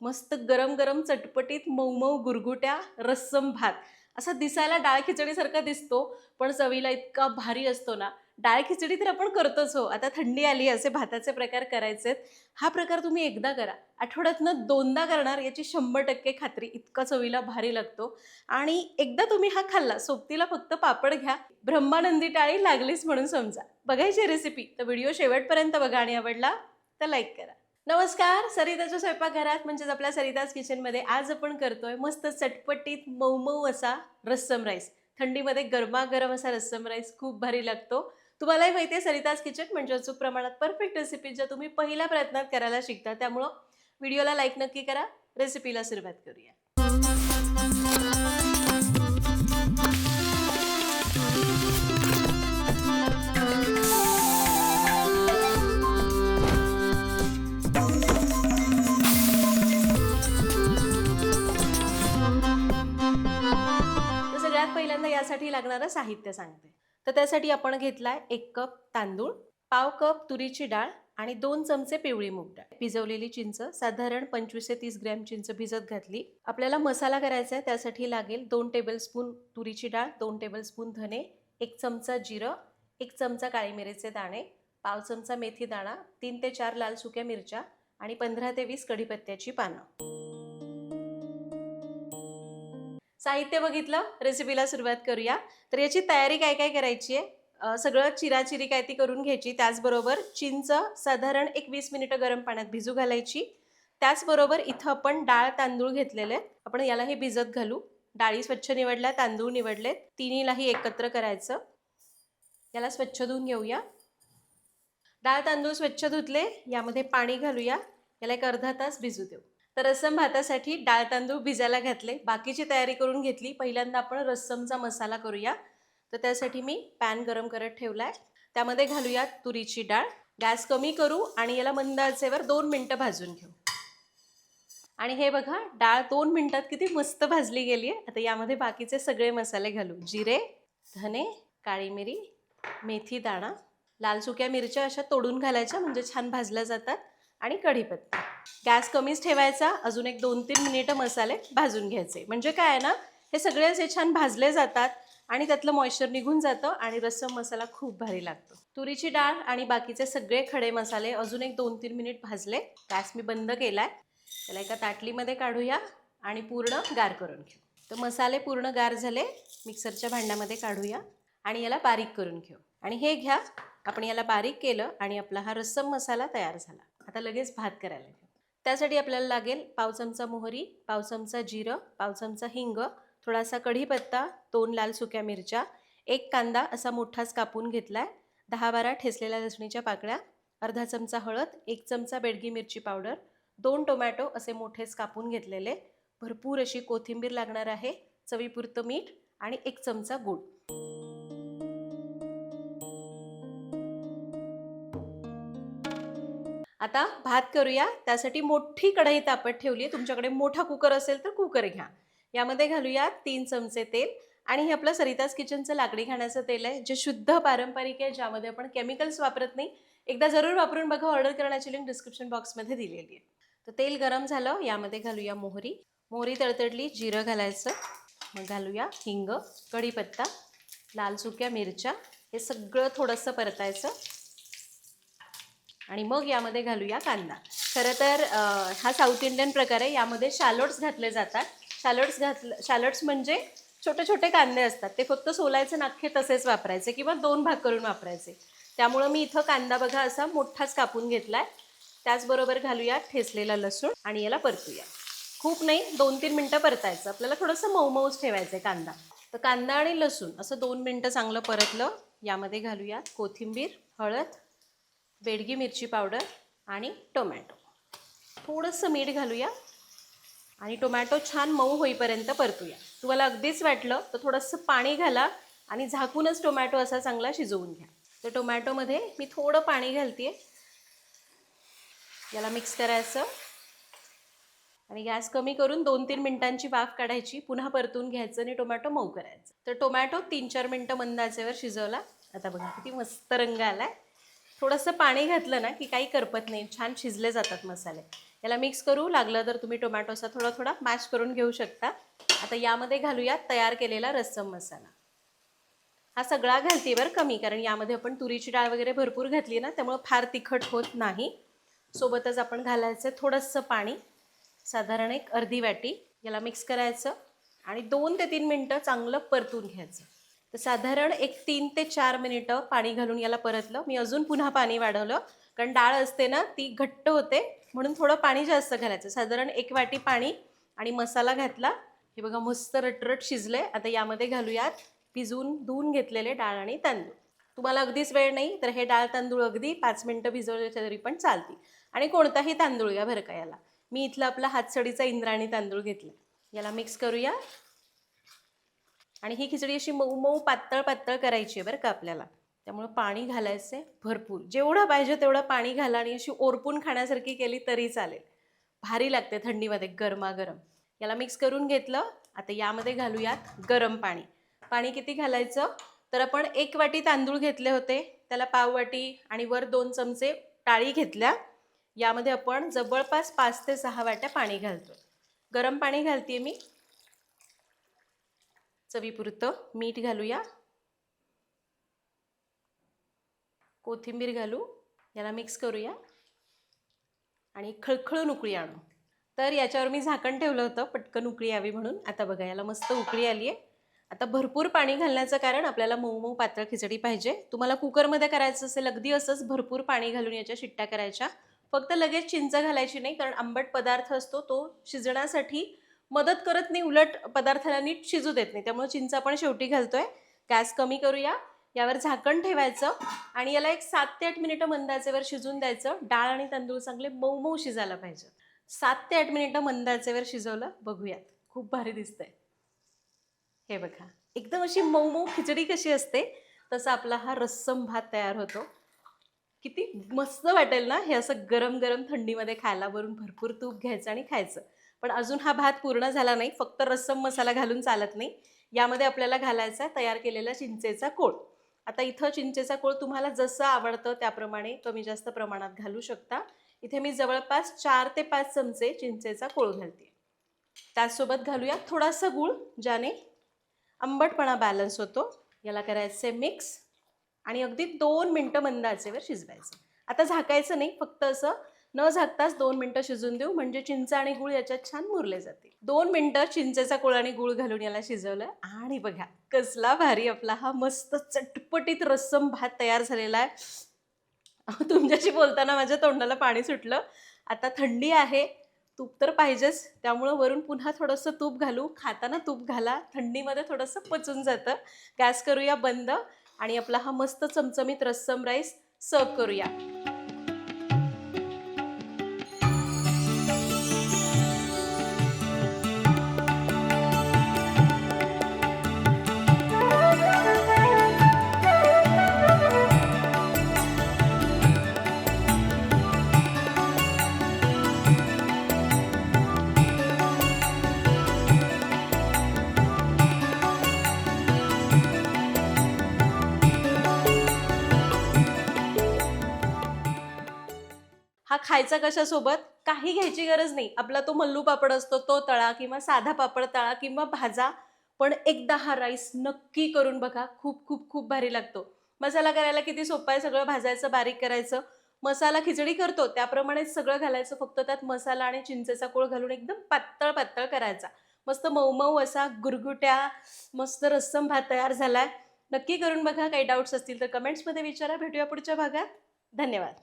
मस्त गरम गरम चटपटीत मऊ मऊ गुरगुट्या रस्सम भात. असा दिसायला डाळ खिचडीसारखा दिसतो पण चवीला इतका भारी असतो ना. डाळ खिचडी तर आपण करतोच हो. आता थंडी आली असे भाताचे प्रकार करायचे हा प्रकार तुम्ही एकदा करा. आठवड्यातनं दोनदा करणार याची शंभर टक्के खात्री. इतका चवीला भारी लागतो. आणि एकदा तुम्ही हा खाल्ला सोबतीला फक्त पापड घ्या. ब्रह्मानंदी टाळी लागलीच म्हणून समजा. बघायची रेसिपी तर व्हिडिओ शेवटपर्यंत बघा आणि आवडला तर लाईक करा. नमस्कार सरिताच्या स्वयंपाकघरात म्हणजेच आपल्या सरिताज किचनमध्ये आज आपण करतोय मस्त चटपटीत मऊ मऊ असा रस्सम राईस. थंडीमध्ये गरमागरम असा रस्सम राईस खूप भारी लागतो. तुम्हालाही माहिती आहे सरिताज किचन म्हणजे अचूक प्रमाणात परफेक्ट रेसिपी ज्या तुम्ही पहिल्या प्रयत्नात करायला शिकता. त्यामुळं व्हिडिओला लाईक नक्की करा. रेसिपीला सुरुवात करूया. लागणारं साहित्य सांगते. तर त्यासाठी आपण घेतलाय एक कप तांदूळ पाव कप तुरीची डाळ आणि दोन चमचे पिवळी मूग डाळ. भिजवलेली चिंच साधारण पंचवीस ते तीस ग्रॅम चिंच भिजत घातली. आपल्याला मसाला करायचा आहे त्यासाठी लागेल दोन टेबलस्पून तुरीची डाळ दोन टेबलस्पून धने एक चमचा जिरं एक चमचा काळी मिरीचे दाणे पाव चमचा मेथी दाणा तीन ते चार लाल सुक्या मिरच्या आणि पंधरा ते वीस कढीपत्त्याची पानं. साहित्य बघितलं रेसिपीला सुरुवात करूया. तर याची तयारी काय काय करायची आहे? सगळं चिराचिरी काय ती करून घ्यायची. त्याचबरोबर चिंच साधारण एक वीस मिनिटं गरम पाण्यात भिजू घालायची. त्याचबरोबर इथं आपण डाळ तांदूळ घेतलेले आपण आपण यालाही भिजत घालू. डाळी स्वच्छ निवडल्या तांदूळ निवडलेत. तिन्हीलाही एकत्र करायचं. याला स्वच्छ धुवून घेऊया. डाळ तांदूळ स्वच्छ धुतले. यामध्ये पाणी घालूया. याला एक अर्धा तास भिजू देऊ. तर रस्सम भातासाठी डाळ तांदूळ भिजायला घातले. बाकीची तयारी करून घेतली. पहिल्यांदा आपण रस्समचा मसाला करूया. तर त्यासाठी मी पॅन गरम करत ठेवलाय. त्यामध्ये घालूया तुरीची डाळ. गॅस कमी करू आणि याला मंद आचेवर दोन मिनटं भाजून घेऊ. आणि हे बघा डाळ दोन मिनटात किती मस्त भाजली गेली आहे. आता यामध्ये बाकीचे सगळे मसाले घालू. जिरे धने काळी मिरी मेथी दाणा लाल सुक्या मिरच्या अशा तोडून घालायच्या म्हणजे छान भाजल्या जातात. आणि कढीपत्ता. गॅस कमीच ठेवायचा अजून एक दोन तीन मिनिटं मसाले भाजून घ्यायचे. म्हणजे काय आहे ना हे सगळे असे छान भाजले जातात आणि त्यातलं मॉइश्चर निघून जातं आणि रस्सम मसाला खूप भारी लागतो. तुरीची डाळ आणि बाकीचे सगळे खडे मसाले अजून एक दोन तीन मिनिट भाजले. गॅस मी बंद केलाय. त्याला एका ताटलीमध्ये काढूया आणि पूर्ण गार करून घेऊ. तर मसाले पूर्ण गार झाले मिक्सरच्या भांड्यामध्ये काढूया आणि याला बारीक करून घेऊ. आणि हे घ्या आपण याला बारीक केलं आणि आपला हा रस्सम मसाला तयार झाला. आता लगेच भात करायला घेऊ. त्यासाठी आपल्याला लागेल पाव चमचा मोहरी पाव चमचा जिरं पाव चमचा हिंग थोडासा कढीपत्ता दोन लाल सुक्या मिरच्या एक कांदा असा मोठाच कापून घेतला आहे दहा बारा ठेसलेल्या लसणीच्या पाकळ्या अर्धा चमचा हळद एक चमचा बेडगी मिरची पावडर दोन टोमॅटो असे मोठेच कापून घेतलेले भरपूर अशी कोथिंबीर लागणार आहे चवीपुरतं मीठ आणि एक चमचा गूळ. आता भात करूया. त्यासाठी मोठी कढई तापत ठेवली आहे. तुमच्याकडे मोठा कुकर असेल तर कुकर घ्या. यामध्ये घालूया तीन चमचे तेल आणि हे आपलं सरिताज किचनचं लाकडी खाण्याचं तेल आहे जे शुद्ध पारंपरिक आहे ज्यामध्ये आपण केमिकल्स वापरत नाही. एकदा जरूर वापरून बघा. ऑर्डर करण्याची लिंक डिस्क्रिप्शन बॉक्समध्ये दिलेली आहे. तर तेल गरम झालं. यामध्ये घालूया मोहरी. मोहरी तळतडली जिरं घालायचं. मग घालूया हिंग कढीपत्ता लाल सुक्या मिरच्या. हे सगळं थोडंसं परतायचं. आणि मग यामध्ये घालूया कांदा. खरं तर हा साऊथ इंडियन प्रकार आहे. यामध्ये शॅलोट्स घातले जातात. शॅलोट्स घातलं शॅलोट्स म्हणजे छोटे छोटे कांदे असतात. ते फक्त सोलायचे नाखे तसेच वापरायचे किंवा दोन भाग करून वापरायचे. त्यामुळं मी इथं कांदा बघा असा मोठाच कापून घेतलाय. त्याचबरोबर घालूया ठेचलेला लसूण आणि याला परतूया. खूप नाही दोन तीन मिनटं परतायचं. आपल्याला थोडंसं मऊमऊच ठेवायचं आहे कांदा. तर कांदा आणि लसूण असं दोन मिनटं चांगलं परतलं. यामध्ये घालूयात कोथिंबीर हळद बेडगी मिरची पावडर आणि टोमॅटो. थोडंसं मीठ घालूया आणि टोमॅटो छान मऊ होईपर्यंत परतूया. तुम्हाला अगदीच वाटलं तर थोडंसं पाणी घाला आणि झाकूनच टोमॅटो असा चांगला शिजवून घ्या. तर टोमॅटोमध्ये मी थोडं पाणी घालते याला मिक्स करायचं. आणि गॅस कमी करून दोन तीन मिनिटांची वाफ काढायची. पुन्हा परतून घ्यायचं आणि टोमॅटो मऊ करायचं. तर टोमॅटो तीन चार मिनटं मंदाचेवर शिजवला. आता बघा किती मस्त रंग आला आहे थोडंसं पाणी घातलं ना की काही करपत नाही. छान शिजले जातात मसाले. याला मिक्स करू. लागलं तर तुम्ही टोमॅटोचा थोडा थोडा मॅश करून घेऊ शकता. आता यामध्ये घालूया तयार केलेला रस्सम मसाला. हा सगळा घालते बरं कमी कारण यामध्ये आपण तुरीची डाळ वगैरे भरपूर घातली ना त्यामुळं फार तिखट होत नाही. सोबतच आपण घालायचं थोडंसं पाणी. साधारण एक अर्धी वाटी. याला मिक्स करायचं. आणि दोन ते तीन मिनटं चांगलं परतून घ्यायचं. तर साधारण एक तीन ते चार मिनिटं पाणी घालून याला परतलं. मी अजून पुन्हा पाणी वाढवलं. कारण डाळ असते ना ती घट्ट होते. म्हणून थोडं पाणी जास्त घालायचं. साधारण एक वाटी पाणी आणि मसाला घातला. हे बघा मस्त रटरट शिजले आता यामध्ये घालूयात भिजवून धुवून घेतलेले डाळ आणि तांदूळ. तुम्हाला अगदीच वेळ नाही तर हे डाळ तांदूळ अगदी पाच मिनटं भिजवले तरी पण चालतील. आणि कोणताही तांदूळ घ्या भरका याला. मी इथला आपला हातसडीचा इंद्राणी तांदूळ घेतला याला मिक्स करूया. आणि ही खिचडी अशी मऊ मऊ पातळ पातळ करायची आहे बरं का आपल्याला. त्यामुळं पाणी घालायचं आहे भरपूर. जेवढं पाहिजे तेवढं पाणी घाला आणि अशी ओरपून खाण्यासारखी केली तरी चालेल. भारी लागते थंडीमध्ये गरमागरम. याला मिक्स करून घेतलं आता यामध्ये घालूयात गरम पाणी. पाणी किती घालायचं? तर आपण एक वाटी तांदूळ घेतले होते त्याला पाव वाटी आणि वर दोन चमचे टाळी घेतल्या. यामध्ये आपण जवळपास पाच ते सहा वाट्या पाणी घालतो गरम पाणी घालते मी. चवीपुरतं मीठ घालूया. कोथिंबीर घालू याला मिक्स करूया. आणि खळखळून उकळी आणू. तर याच्यावर मी झाकण ठेवलं होतं पटकन उकळी यावी म्हणून. आता बघा याला मस्त उकळी आली आहे. आता भरपूर पाणी घालण्याचं कारण आपल्याला मऊ मऊ पातळ खिचडी पाहिजे. तुम्हाला कुकरमध्ये करायचं असेल अगदी असंच भरपूर पाणी घालून याच्या शिट्ट्या करायच्या. फक्त लगेच चिंच घालायची नाही कारण आंबट पदार्थ असतो तो शिजण्यासाठी मदत करत नाही उलट पदार्थाला नीट शिजू देत नाही. त्यामुळे चिंच आपण शेवटी घालतोय. गॅस कमी करूया. यावर झाकण ठेवायचं आणि याला एक सात ते आठ मिनिटं मंदाचेवर शिजून द्यायचं. डाळ आणि तांदूळ चांगले मऊ मऊ शिजायला पाहिजे. सात ते आठ मिनिटं मंदाचेवर शिजवलं बघूयात. खूप भारी दिसतंय. हे बघा. एकदम अशी मऊ मऊ खिचडी कशी असते तसा आपला हा रस्सम भात तयार होतो. किती मस्त वाटेल ना हे असं गरम गरम थंडीमध्ये खायला. वरून भरपूर तूप घ्यायचं आणि खायचं. पण अजून हा भात पूर्ण झाला नाही फक्त रस्सम मसाला घालून चालत नाही. यामध्ये आपल्याला घालायचा तयार केलेला चिंचेचा कोळ. आता इथं चिंचेचा कोळ तुम्हाला जसं आवडतं त्याप्रमाणे कमी जास्त प्रमाणात घालू शकता. इथे मी जवळपास चार ते पाच चमचे चिंचेचा कोळ घालते. त्याचसोबत घालूया थोडासा गूळ ज्याने आंबटपणा बॅलन्स होतो. याला करायचे मिक्स आणि अगदी दोन मिनटं मंद आचेवर शिजवायचं. आता झाकायचं नाही फक्त असं न झाकताच दोन मिनटं शिजून देऊ. म्हणजे चिंच आणि गुळ याच्यात छान मुरले जातील. दोन मिनटं चिंचेचा गुळ आणि गुळ घालून याला शिजवलं. आणि बघा कसला भारी आपला हा मस्त चटपटीत रस्सम भात तयार झालेला आहे. तुमच्याशी बोलताना माझ्या तोंडाला पाणी सुटलं. आता थंडी आहे. तूप तर पाहिजेच. त्यामुळं वरून पुन्हा थोडंसं तूप घालू. खाताना तूप घाला. थंडीमध्ये थोडंसं पचून जातं. गॅस करूया बंद. आणि आपला हा मस्त चमचमीत रस्सम राईस सर्व करूया. हा खायचा कशासोबत? काही घ्यायची गरज नाही. आपला तो मल्लू पापड असतो तो तळा किंवा साधा पापड तळा किंवा भाजा. पण एकदा हा राईस नक्की करून बघा खूप खूप खूप भारी लागतो. मसाला करायला किती सोपं आहे सगळं भाजायचं बारीक करायचं. मसाला खिचडी करतो त्याप्रमाणेच सगळं घालायचं. फक्त त्यात मसाला आणि चिंचेचा कोळ घालून एकदम पातळ पातळ करायचा. मस्त मऊ मऊ असा गुरगुट्या मस्त रस्सम भात तयार झाला आहे नक्की करून बघा. काही डाऊट्स असतील तर कमेंट्समध्ये विचारा. भेटूया पुढच्या भागात. धन्यवाद.